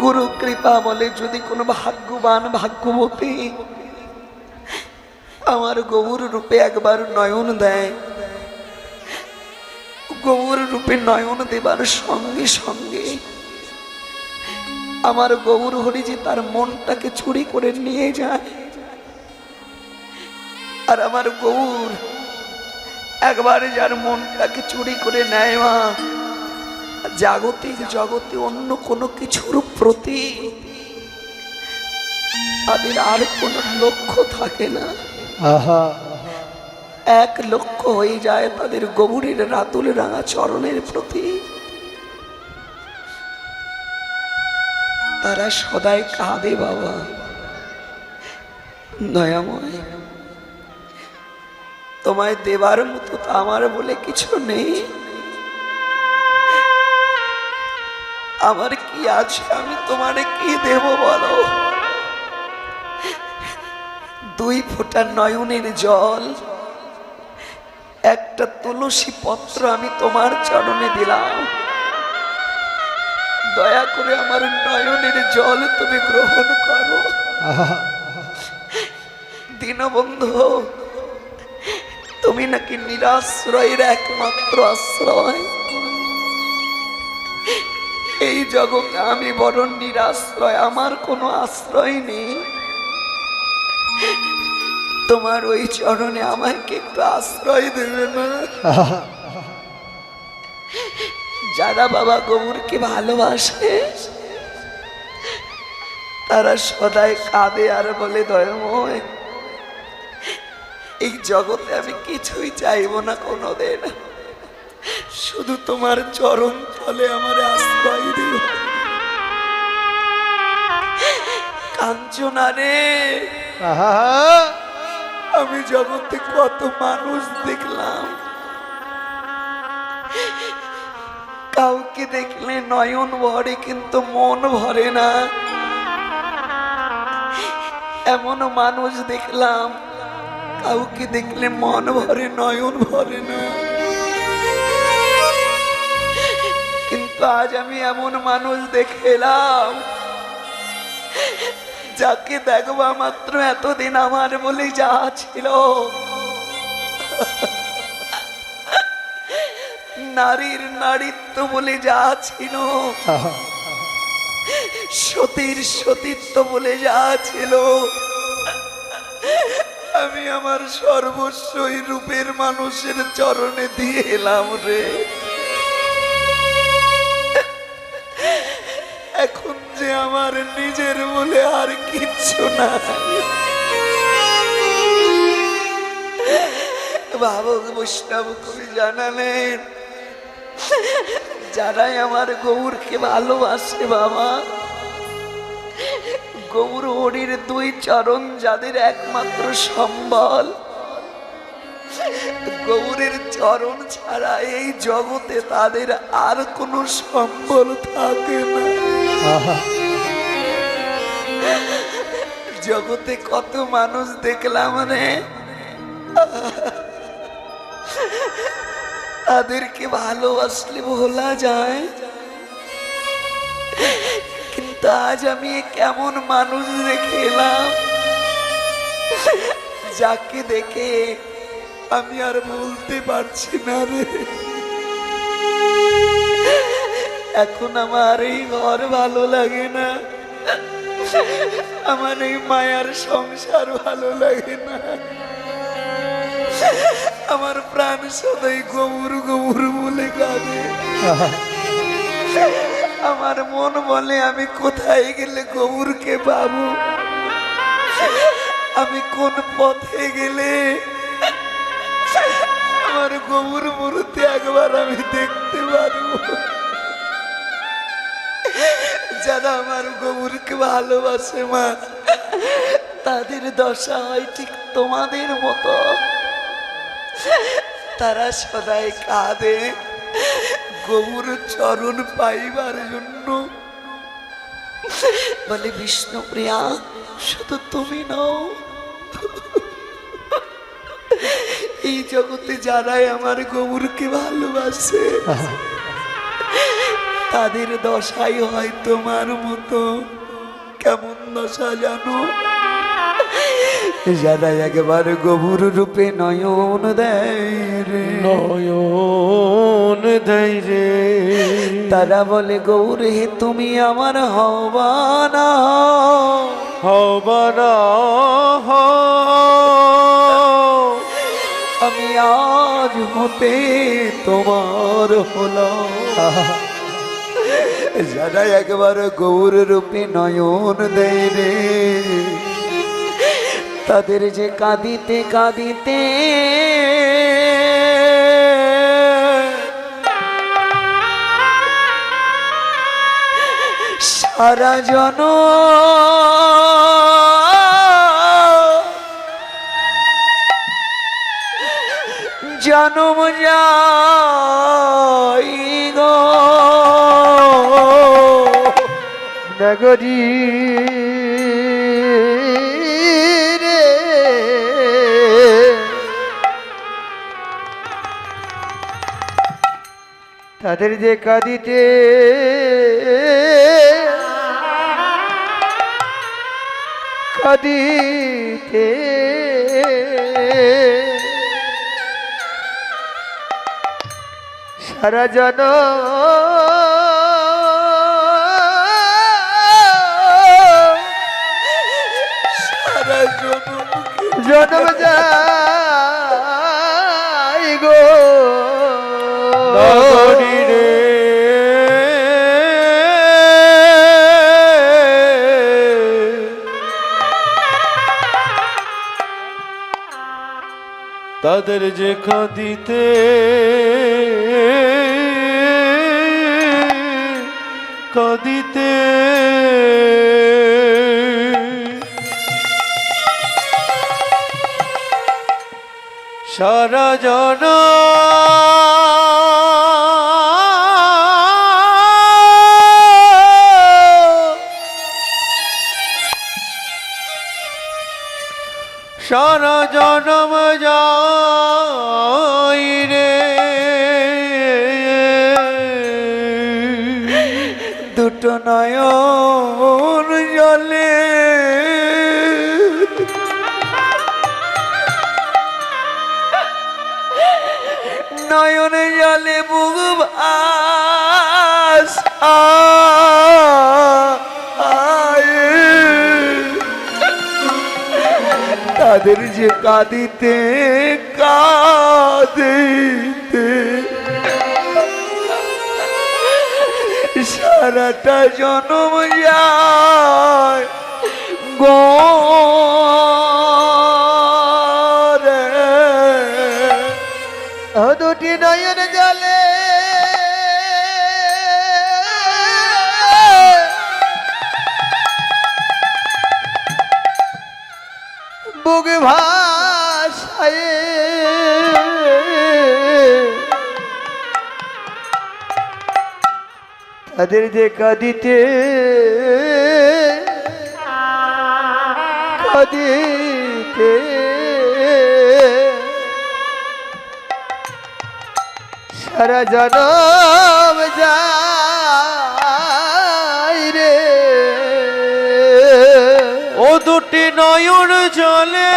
গুরু কৃপা বলে যদি কোনো ভাগ্যবান ভাগ্যবতী আমার গৌর রূপে একবার নয়ন দেয়, গৌর রূপে নয়ন দেবার সঙ্গে সঙ্গে আমার গৌর হরি যে তার মনটাকে চুরি করে নিয়ে যায়, আর আমার গৌর একবার যার মনটাকে চুরি করে নেয় মা জাগতিক জগতে অন্য কোনো কিছুর প্রতি তাদের আর কোনো লক্ষ্য থাকে না। আহা। এক লক্ষ্য হয়ে যায় তাদের গৌরের রাতুল রাঙা চরণের প্রতি। তারা সদাই কাঁদে বাবা। দয়াময় তোমায় দেবার মতো তো আমার বলে কিছু নেই। আমার কি আছে? আমি তোমারে কি দেব বলো? দুই ফোঁটা নয়নের জল, একটা তুলসী পত্র আমি তোমার চরণে দিলাম। দয়া করে আমার নয়নের জল তুমি গ্রহণ করো। দীনবন্ধু, তুমি নাকি নিরাশ্রয়ের একমাত্র আশ্রয়। এই জগতে আমি বড় নিরাশ্রয়, আমার কোনো আশ্রয় নেই। তোমার ওই চরণে আমাকে একটু আশ্রয় দেবে না যারা বাবা গৌরকে ভালোবাসে, তারা সদাই কাঁদে আর বলে, দয়ময়, এই জগতে আমি কিছুই চাইব না কোনোদিন। শুধু তোমার চরণ তলে আমার আশ্রয় দিও। কাঞ্চনা রে? আমি জগতে কত মানুষ দেখলাম। কাউকে দেখলে নয়ন ভরে কিন্তু মন ভরে না। এমন মানুষ দেখলাম কাউকে দেখলে মন ভরে নয়ন ভরে না। কিন্তু আজ আমি এমন মানুষ দেখলাম, যাকে দেখবা মাত্র এতদিন আমার বলে যা ছিল। নারীর নারীত্ব বলে যা ছিল, সতীর সতীত্ব বলে যা ছিল। আমি আমার সর্বস্বই রূপের মানুষের চরণে দিয়ে এলাম রে। আমার নিজের বলে আর কিচ্ছু নাই। ভাবক বৈষ্ণব কবি জানালেন, যারাই আমার গৌরকে ভালোবাসে বাবা, গৌর হরির দুই চরণ যাদের একমাত্র সম্বল, গৌরের চরণ ছাড়া এই জগতে তাদের আর কোনো সম্বল থাকে না। জগতে কত মানুষ দেখলাম মানে তাদেরকে ভালোবাসলে ভোলা যায়। কিন্তু আজ আমি কেমন মানুষ দেখে এলাম। যাকে দেখে আমি আর বলতে পারছি না রে। এখন আমার এই ঘর ভালো লাগে না। আমার এই মায়ার সংসার ভালো লাগে না। আমার প্রাণ সদাই গৌর গৌর বলে কাঁদে। আমার মন বলে, আমি কোথায় গেলে গৌরকে পাবো? আমি কোন পথে গেলে? আমার গৌর মূর্তি একবার আমি দেখতে পারব। আমার গৌরকে ভালোবাসে, মা। তাদের দশা হয় ঠিক তোমাদের মতো। তারা সদাই কাঁদে গৌর চরণ পাইবার জন্য। বলে বিষ্ণুপ্রিয়া শুধু তুমি নও। এই জগতে যারাই আমার গৌরকে ভালোবাসে তাদের দশাই হয় তোমার মতো। কেমন দশা জানো? যারা একবার গভুর রূপে নয়ন দেয় রে। নয়ন দেয় রে। তারা বলে গৌর হে তুমি আমার হবানা। হবানা আমি আজ হতে তোমার হলাম। যারা একবার গৌর রূপে নয়ন দেয় তাদের যে কাঁদিতে কাঁদিতে সারা জন জনম যাই গো। নগরী রে। তাদের যে কাঁদিতে কাঁদিতে সারা জন জন্ম যাই গো রে। তাদের যে কাঁদিতে কাঁদিতে সারা জন সারা জনম যাই রে। দুটো নয়ন জলে নয়নে জলে বুক আস তাদের যে কাঁদিতে কাঁদিতে সারাটা জনম যায়। গরে তাদের যে কাঁদিতে কাঁদিতে সারা জনম রে। ও দুটি নয়ন জলে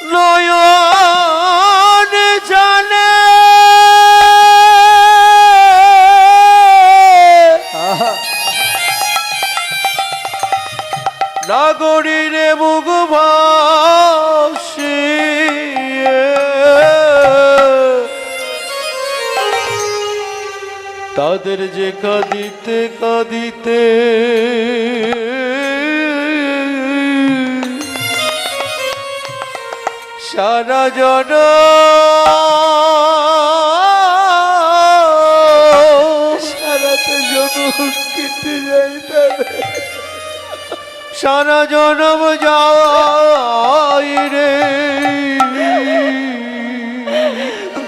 নয়ন আহা, নাগরীর মুখ ভাসিয়ে। তাদের যে কাঁদিতে কাঁদিতে সারা জন। সারা জনম যাওয়াই রে।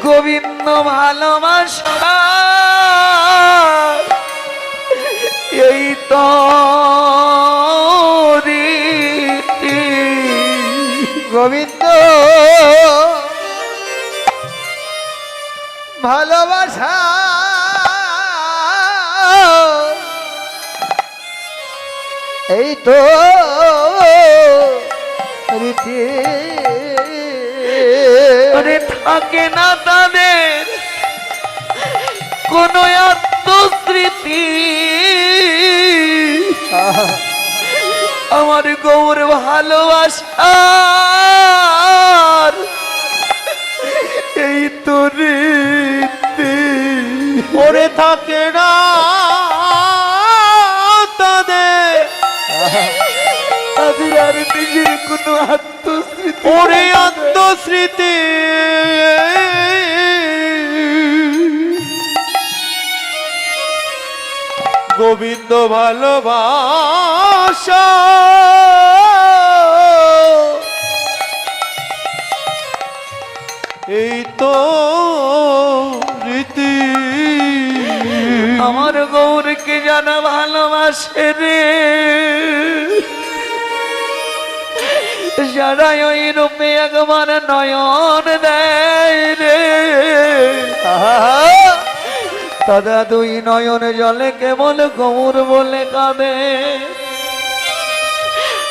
গোবিন্দ ভালোবাসা। ভালোবাসা। এই তো রীতি। থাকে না তাদের কোন আত্মস্মৃতি। আমার গৌর ভালোবাসার ওরে থাকে না তাদের আহা, তাদের আর নিজের কোনো আত্মস্মৃতি ওরে আত্মস্মৃতি। গোবিন্দ ভালোবাসা। এই তো আমার গৌরকে জানা ভালোবাসে রে। যারা ওই রূপে একবার নয়ন দেয় রে। দাদা দুই নয়ন জলে কেবল গৌর বলে কাঁদে।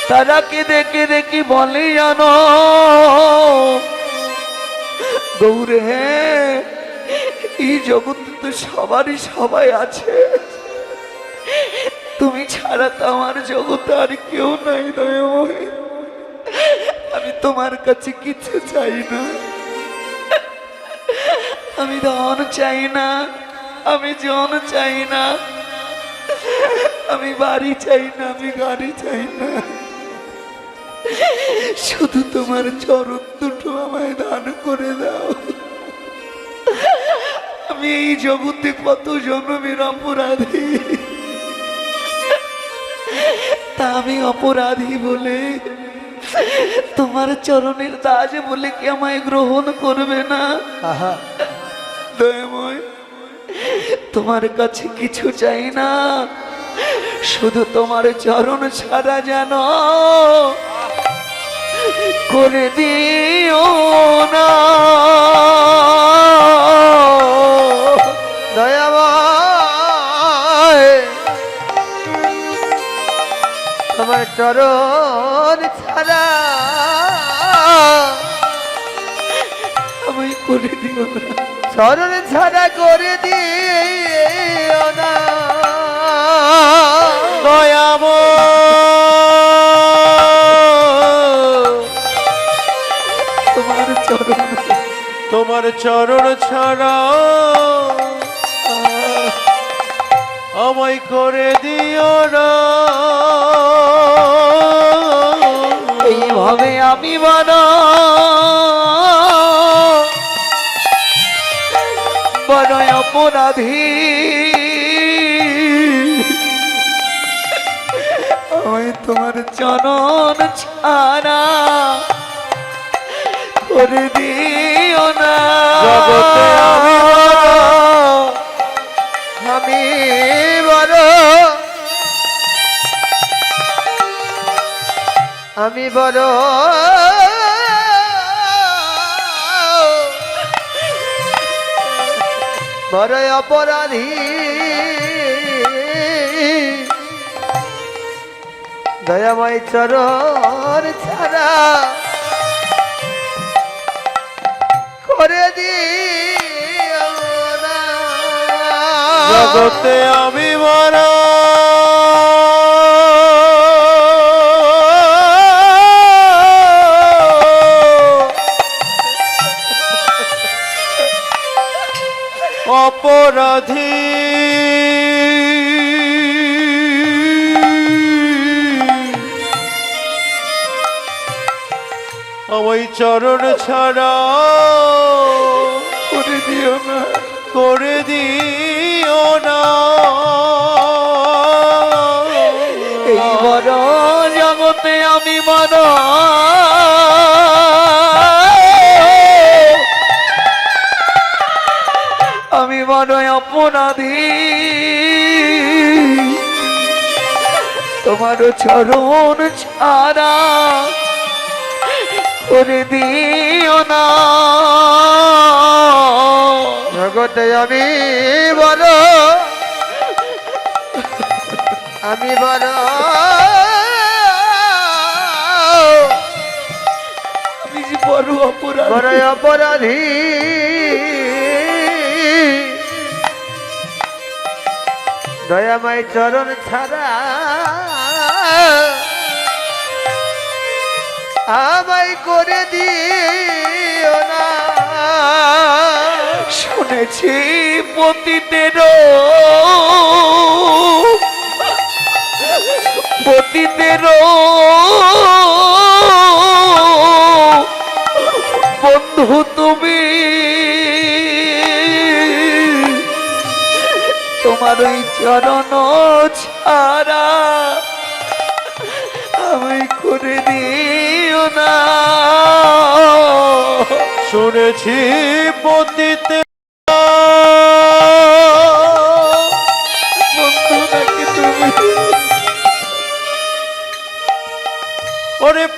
তারা কি দেখে দেখি বলে জানো? গৌরে এই জগতে তো সবারই সবাই আছে। তুমি ছাড়া তো আমার জগতে আর কেউ নাই আমি তোমার কাছে কিছু চাই না। আমি ধন চাই না, আমি জন চাই না। আমি বাড়ি চাই না, আমি গাড়ি চাই না। শুধু তোমার চরণ দুটো আমায় দান করে দাও। আমি এই জগতে কত জন্মের অপরাধী। তা আমি অপরাধী বলে তোমার চরণের দাস বলে কি আমায় গ্রহণ করবে না? দয়াময় তোমার কাছে কিছু চাই না। শুধু তোমার চরণ ছাড়া যেন করে দিও না। চরণ ছাড়া। আমি করে দিও চরণ ছাড়া করে দিও না। তোমার চরণ। তোমার চরণ ছাড়া। আমায় করে দিও না। এইভাবে আমি বানা। বড় অপরাধী। আমি তোমার চরণ ছাড়া করে দিও না। আমি বড়। বড় অপরাধী। দয়াময় চরণ ছাড়া করে না। জগতে আমি বড় অপরাধী। ওই চরণ ছাড়া করে দিও না। করে দিও না। তোমার চরণ ছাড়া করে দিও না। জগতে আমি বড় আমি বড়। বড় অপরাধ। বড় অপরাধী। দয়াময় চরণ ছাড়া আমায় করে দিও না। শুনেছি পতিতের পতিতের বন্ধু তুমি। তোমার ওই চরণ ছাড়া আমি করে দিও না। শুনেছি পতিতে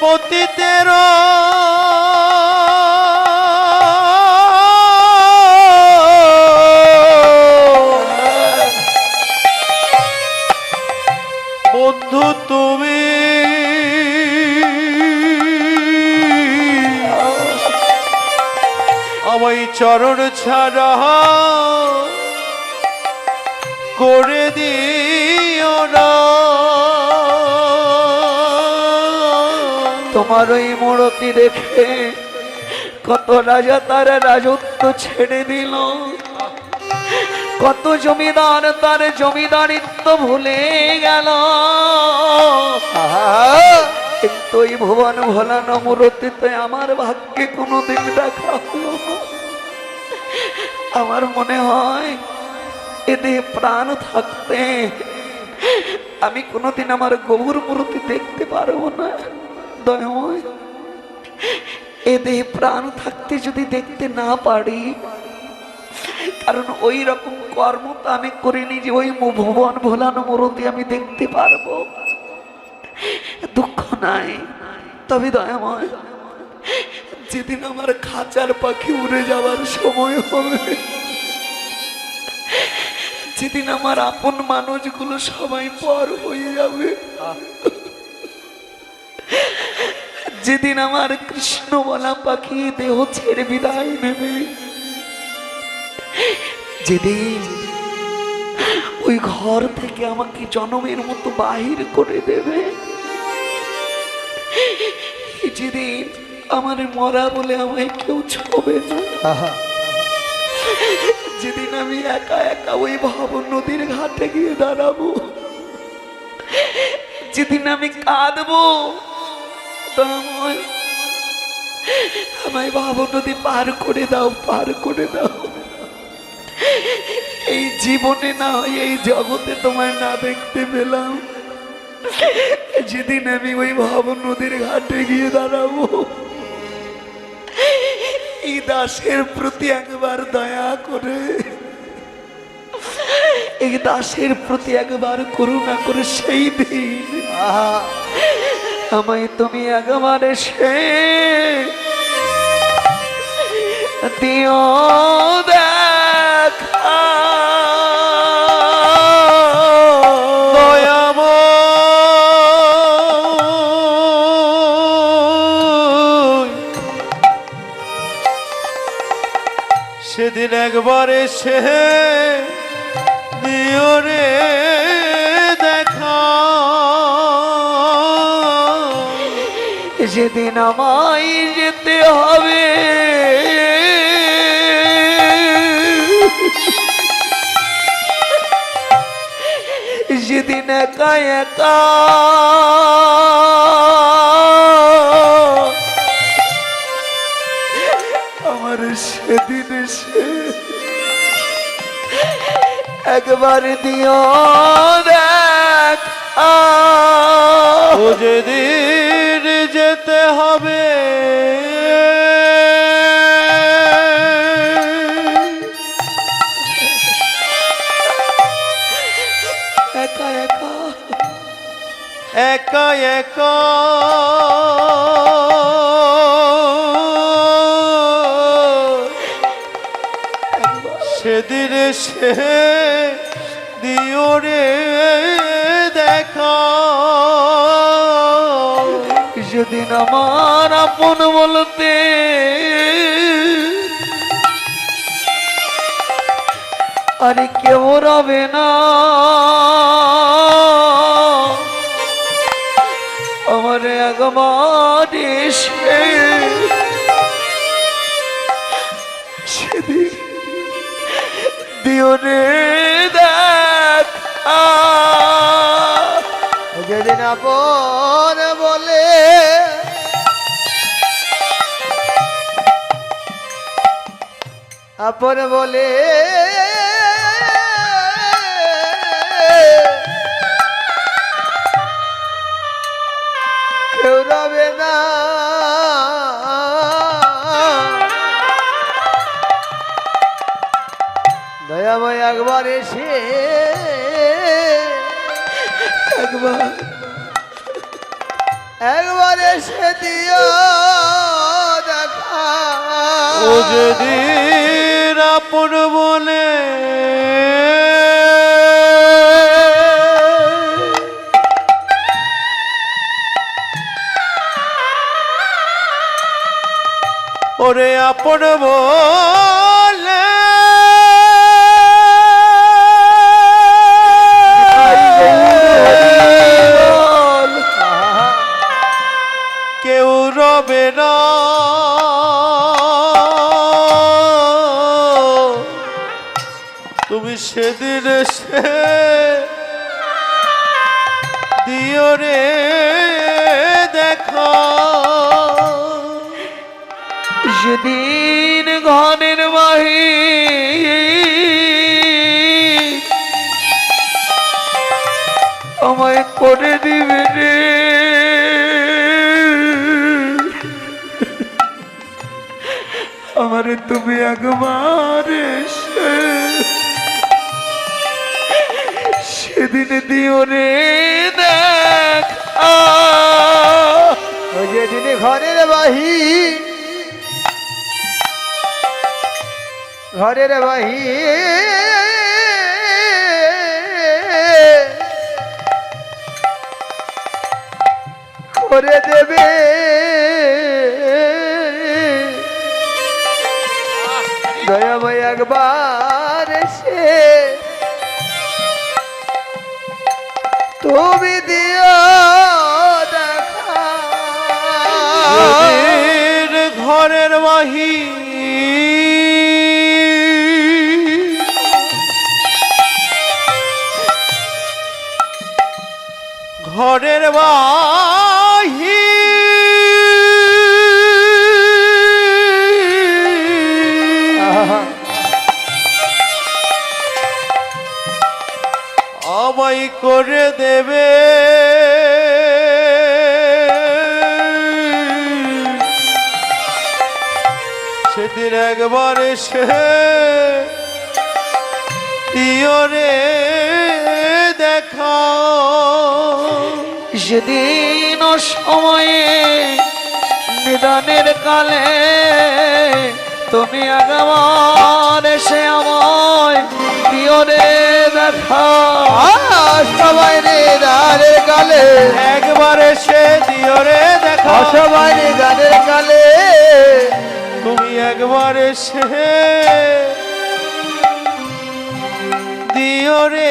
পতিতেরা চরণ ছাড়া করে দিও না। তোমার ওই মূরতি দেখে কত রাজা তার রাজত্ব ছেড়ে দিল। কত জমিদার তার জমিদারিত্ব ভুলে গেল। কিন্তু ওই ভুবন ভোলানো মূরতিতে আমার ভাগ্যে কোনো দিন দেখা হলো না। আমার মনে হয় এদের প্রাণ থাকতে। আমি কোনোদিন আমার গৌর মূর্তি দেখতে পারব না। দয়াময় এ দেহে প্রাণ থাকতে যদি দেখতে না পারি, কারণ ওই রকম কর্ম তো আমি করিনি যে ওই ভুবন ভোলানো মূর্তি আমি দেখতে পারব। দুঃখ নাই। তবে দয়াময় যেদিন আমার খাঁচার পাখি উড়ে যাওয়ার সময় হবে, যেদিন আমার আপন মানুষগুলো সবাই পর হয়ে যাবে, যেদিন আমার কৃষ্ণ বলা পাখি দেহ ছেড়ে বিদায় নেবে, যেদিন ওই ঘর থেকে আমাকে জনমের মতো বাহির করে দেবে যেদিন আমার মরা বলে আমায় কেউ ছবে না। যেদিন আমি একা একা ওই ভব নদীর ঘাটে গিয়ে দাঁড়াবো যেদিন আমি কাঁদবো আমায় ভাব নদী পার করে দাও পার করে দাও। এই জীবনে না হয় এই জগতে তোমায় না দেখতে পেলাম। যেদিন আমি ওই ভাব নদীর ঘাটে গিয়ে দাঁড়াবো এই দাসের প্রতি একবার দয়া করে। এই দাসের প্রতি একবার করুণা করে সেই দিন। আমায় তুমি একবার সে দিও দেখা সেদিন একবার এসে দিও রে দেখা। যেদিন আমায় যেতে হবে। যেদিন একা একা। আমার সেদিন একবার দিও দেখ কেউ রবে না। আমার দেখ। যেদিন আপন বলে আপন বলে রবে না। দয়াময় একবার এসে একবার। একবার এসে দিও দেখা। ও যেদিন আপন বলে ওরে আপন বলে। কেউ রবে না। তুমি সেদিন সে দিও রে দেখা। সেদিন ঘনের বাহি আমায় করে দিবে রে। আমার তুমি একবার সেদিন দিও রে, দেখ। ঘরের বাহি ঘরের বাহি করে দেবে। দয়াময় একবার সে তুমি দিও দেখা। ঘরের বাহি ঘরের বাহি আমায় করে দেবে। সেদিন একবার দিও রে। দেখা সেদিন সময়ে নিদানের কালে তুমি একবার এসে আমায় দিও রে দেখা। সবাই রে দানের কালে। একবার এসে দিও রে দেখা। সবাই রে দানের কালে। তুমি একবার এসে দিও রে